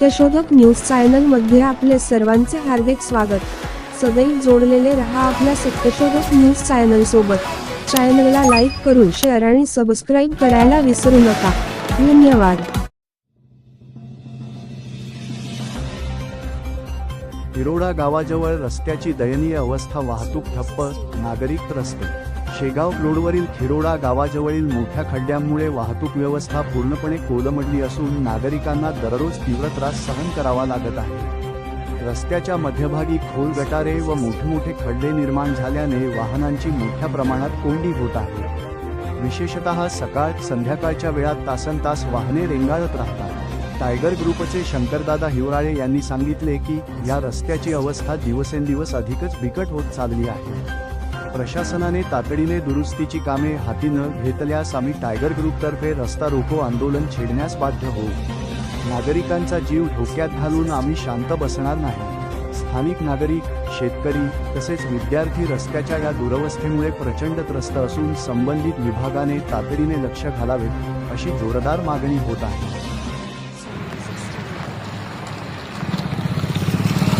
सत्यशोधक न्यूज चॅनलमध्ये आपले सर्वांचे हार्दिक स्वागत. सदैव जोडलेले रहा आपल्या सत्यशोधक न्यूज चॅनल सोबत. चॅनलला लाईक करून शेअर आणि सबस्क्राईब करायला विसरू नका. धन्यवाद. हिरोडा गावाजवळ रस्त्याची दयनीय अवस्था वाहतूक ठप्प नागरिक त्रस्त शेगाव रोडवरील खिरोडा गावाजवळील मोठ्या खड्ड्यांमुळे वाहतूक व्यवस्था पूर्णपणे कोलमडली असून नागरिकांना दररोज तीव्र त्रास सहन करावा लागत आहे. रस्त्याच्या मध्यभागी खोल गटारे व मोठमोठे खड्डे निर्माण झाल्याने वाहनांची मोठ्या प्रमाणात कोंडी होत आहे. विशेषतः सकाळ संध्याकाळच्या वेळात तासन तास वाहने रेंगाळत राहतात. टायगर ग्रुपचे शंकरदादा हिवराळे यांनी सांगितले की या रस्त्याची अवस्था दिवसेंदिवस अधिकच बिकट होत चालली आहे. प्रशासनाने तातडीने दुरुस्तीची कामे हाती न घेतल्यास आम्ही टायगर ग्रुपतर्फे रस्ता रोको आंदोलन छेडण्यास बाध्य होऊ. नागरिकांचा जीव धोक्यात घालून आम्ही शांत बसणार नाही. स्थानिक नागरिक शेतकरी तसेच विद्यार्थी रस्त्याच्या या दुरवस्थेमुळे प्रचंड त्रस्त असून संबंधित विभागाने तातडीने लक्ष घालावे अशी जोरदार मागणी होत आहे.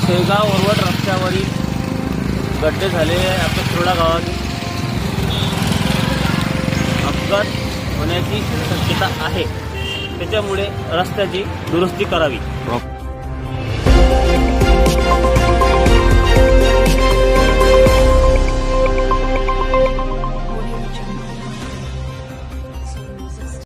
शेगाव ओरवट रस्त्यावरील गड्डे झाले आपल्या थोडा गावात. अपघात होण्याची शक्यता आहे. त्याच्यामुळे रस्त्याची दुरुस्ती करावी.